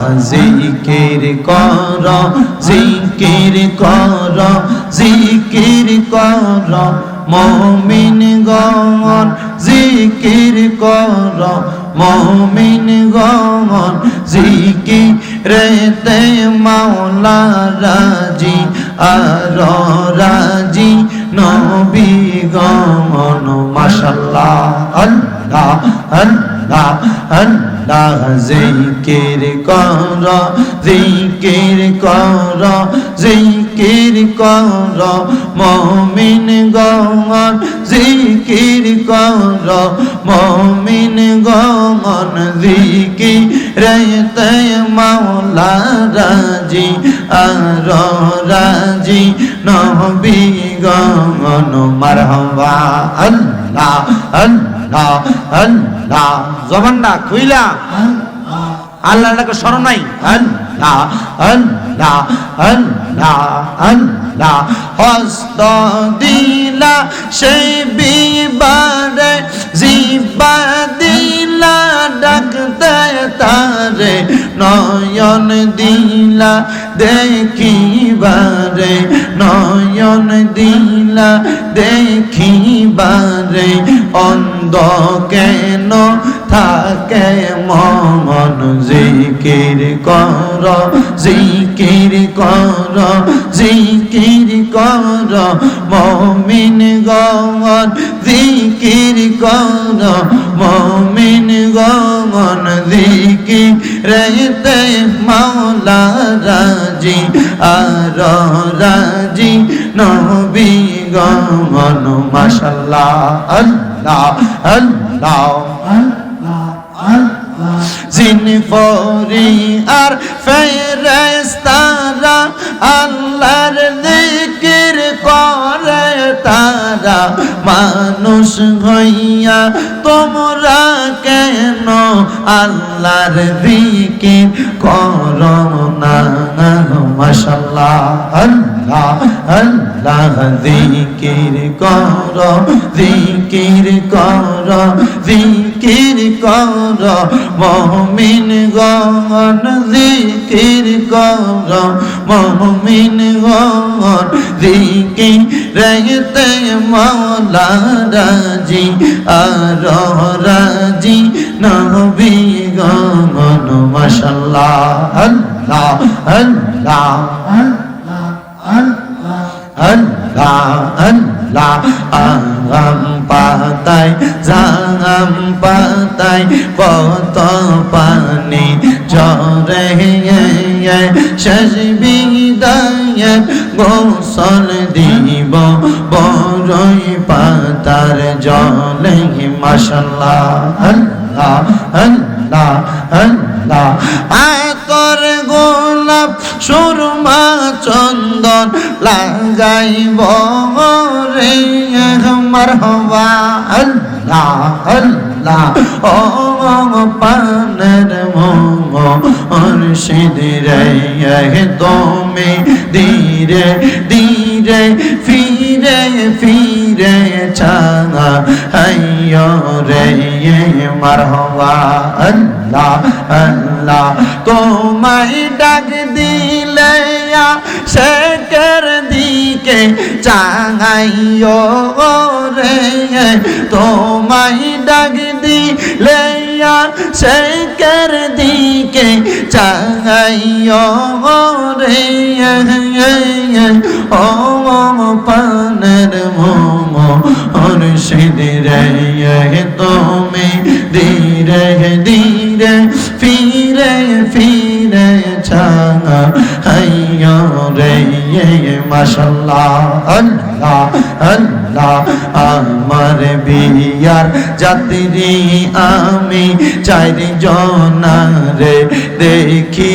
জিকির কর জিকির কর জিকির কর। মমিন গণ জিকির কর। মমিন গণ জিকির রেতে মাওলা রাজি, আর রাজি নবী গণ মাশাল্লাহ আল্লাহ আল্লাহ। আল্লাহ জিকির কর জিকির কর জিকির কর, মমিন গণ জিকির কর, মমিন গণ জিকির রেতে মাওলা রাজি, আর রাজি নবী গণ মারহবা, আল্লাহ আল্লাহ আল্লাহ জবানটা খুইলা। আল্লাহ ডাকে স্মরণ নাই। আল্লাহ আল্লাহ আল্লাহ আল্লাহ। হস্ত দিলা সেই বিবারে জিবা দিলা, ডাকতে তারে নয়ন দিলা দেখিবারে নয়ন দিলা দেখিবারে অন্ধ কেন থাকে মন জিকির কর জিকির কর জিকির কর, মমিন গণ জিকির কর, মমিন গণ জিকির রেতে মাওলা রাজি, আর রাজি নবী গণ মাশাল্লাহ, আল্লাহ আল্লাহ জিন ফরি আর ফেরেস্তারা আল্লাহর জিকির করে তারা। মানুষ হইয়া তোমরা কেন আল্লাহর জিকির কর না? মাশাল্লাহ আল্লাহ আল্লাহ জিকির কর জিকির কর জিকির কর, মমিন গণ জিকির কর, মমিন গণ জিকির রহতে মৌলা রাজি, আর রাজি নবী গণ, মাশাল্লাহ, আল্লাহ আল্লাহ আল্লাহ আল্লাহ আগাম পাতায় জাগাম পাতায় কত পানি চরে শেষ বিদায় গোসল দিব বড়ই পাতার জলে মাসাল্লাহ আল্লাহ আল্লাহ আল্লাহ, আতর গোলাপ, সুরমা চন্দন লাগাইব রে আমার হওয়া আল্লাহ। আল্লাহ। ও পানের মোর সিদিরে তুমি ধীরে ধীরে ফিরে ফিরে চাঙা হাইয় রে মার হওয়া আল্লাহ আল্লাহ, তোমায় ডাক দিলে শেখের দিকে চাঙাইও রে, তোমায় ডাক দিলে শেখের দিকে চাঙাইও রে। ও পানের মোম ওর সিদিরে তুমি ধীরে ধীরে ফিরে ফিরে চাঙা হাইয়া রে মাশাল্লাহ আমার বিয়ার যাত্রী আমি চারি জনারে দেখি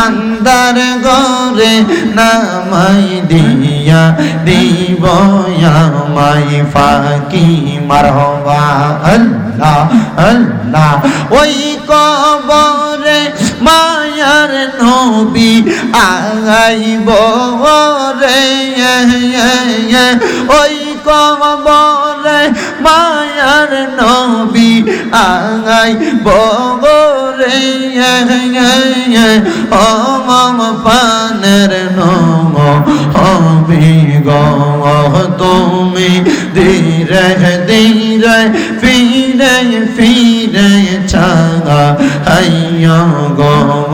আন্দার গরে নামাই দিয়া দিব আমাই ফাঁকি মারহবা আল্লাহ আল্লাহ ওই কবরে মায়ার নবী আগাইব রে ওই কবরে মায়ার নবী আঙাই বগরে ও মম পানের নম হবি গম, তুমি ধীরে ধীরে ফিরে ফিরে চাঙা হাইয়া গম,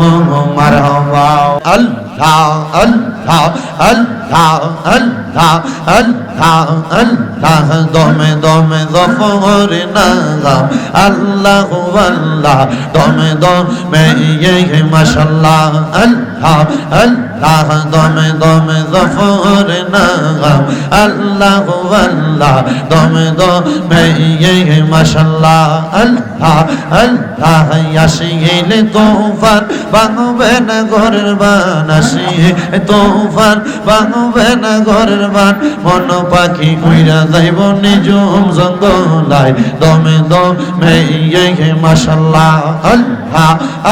মারহবা। আল্লাহ আল্লাহ আল্লাহ আল্লাহ আল্লাহ আল্লাহ, দমে দমে গফর নাগাম আল্লাহ আল্লাহ দমে দমে ইয়ে মাশাল্লাহ আল্লাহ আল্লাহ। দমে দমে গফর নাগাম আল্লাহ আল্লাহ দমে দমে ইয়ে মাশাল্লাহ, আল্লাহ আল্লাহ ইয়াসিল তোফান বাংবে না ঘরের বান আসিয়ে তোফান বাংবে না ঘরের বান, মন পাখি উইরা যাইব নিজুম জঙ্গলায় দমে দমে ইয়ে মাশাল্লাহ, আল্লাহ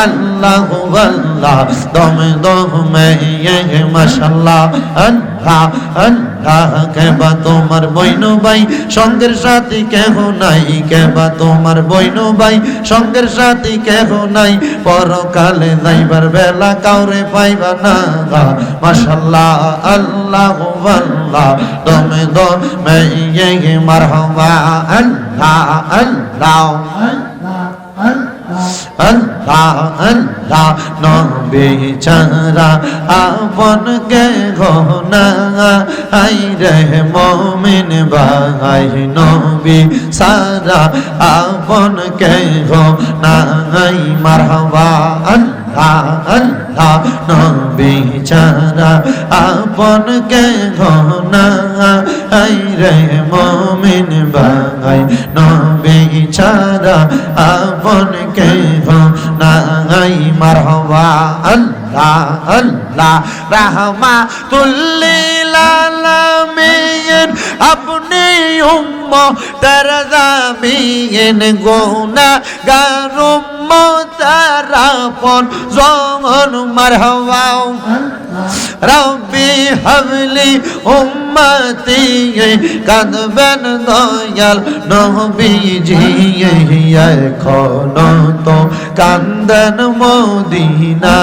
আল্লাহ আল্লাহ দমে দমে ইয়ে মাশাল্লাহ। আল্লাহ আল্লাহ কেবা তোমার বইনু ভাই। সঙ্গের সাথী কেহ নাই কেবা তোমার বইনু ভাই। সঙ্গের সাথী কেহ নাই, পরকালে যাইবার বেলা কাউরে পাইবা না। মাশাল্লাহ, আল্লাহ আল্লাহ। দমে দমে ইয়ে মারহাবা। আল্লাহ আল্লাহ আল্লাহ আল্লাহ। নবী চারা আপন কে ঘনা আই রে মমিন ভাই, নবী সারা আপন কে ঘনা আই মারহাবা আল্লাহ। আল্লাহ নবী চারা আপন কে ঘনা আই রে মমিন ভাই। নবী চারা আপন কে নাই মারহবা আল্লাহ আল্লাহ রাহমা তুল্লিল আলামিন আপনি উম্ম তারজামিন গোনা গারুম তারাপন জন মারহবা রব্বি হাবলি উম্মতি কাঁদবেন দয়াল নবীজি এখন তো কান্দন মদিনা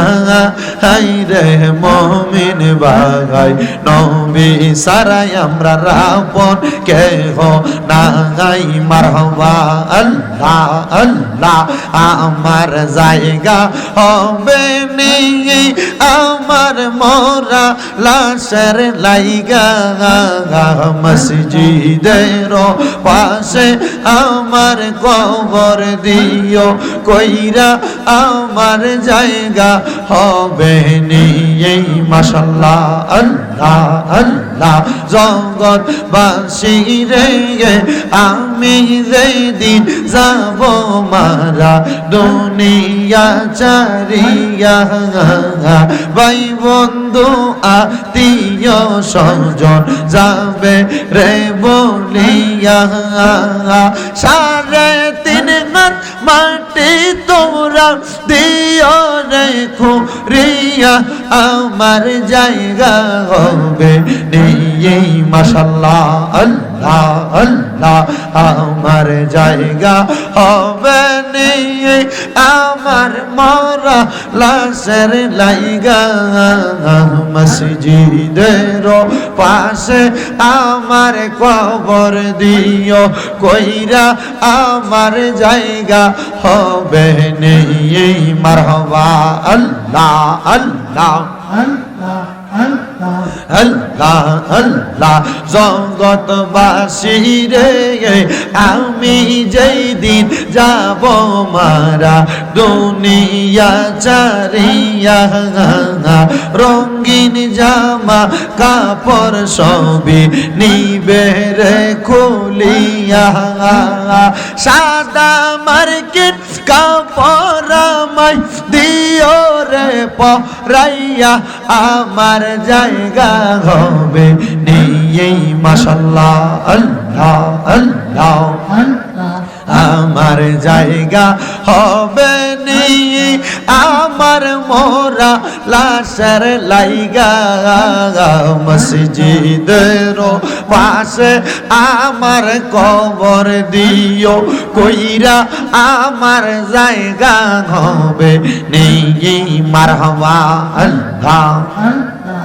হাই রে মমিন বাগাই। নবী সারাই আমরা রাপন কে হো নাগাই। মারহবা আল্লাহ আল্লাহ, আমার জায়গা হবে নি। আমার মোরা লাশের লাইগা, মসজিদের পাশে আমার কবর দিও কইরা আমার জায়গা হবে নিয়ে মাসাল্লাহ আল্লাহ আল্লাহ। জগৎ বাসি রে, আমি যেদিন যাব মারা, দুনিয়া চারিয়া ভাই বন্ধু আত্মীয়, স্বজন যাবে রে বলিয়া। সাড়ে তিন হাত মাটি তোরা দিও রেখো, রিয়া আমার জায়গা হবে। নিয়ে মাসাল্লাহ আল্লাহ আল্লাহ, আমার জায়গা হবে। নিয়ে আমার মরা লাশের লাইগা, মসজিদের পাশে আমার কবর দিও, কইরা আমার জায়গা হবে নেই মারহবা, আল্লাহ আল্লাহ আল্লাহ আল্লাহ। জগৎবাসী রে, আমি যেই দিন যাব মারা, দুনিয়া চারিয়া রঙ্গিন জামা কাপড় সবই নিবে রে খুলিয়া। সাদা মার্কেট কাপড় আমায় দিও পরাইয়া আমার জায়গা হবে নেই মাসাল্লাহ আল্লাহ আল্লাহ। আমার জায়গা হবে নি, আমার মোরা লাশের লাইগা। মসজিদের পাশে আমার কবর দিও, কইরা আমার জায়গা হবে নেই মারহাবা আল্লাহ।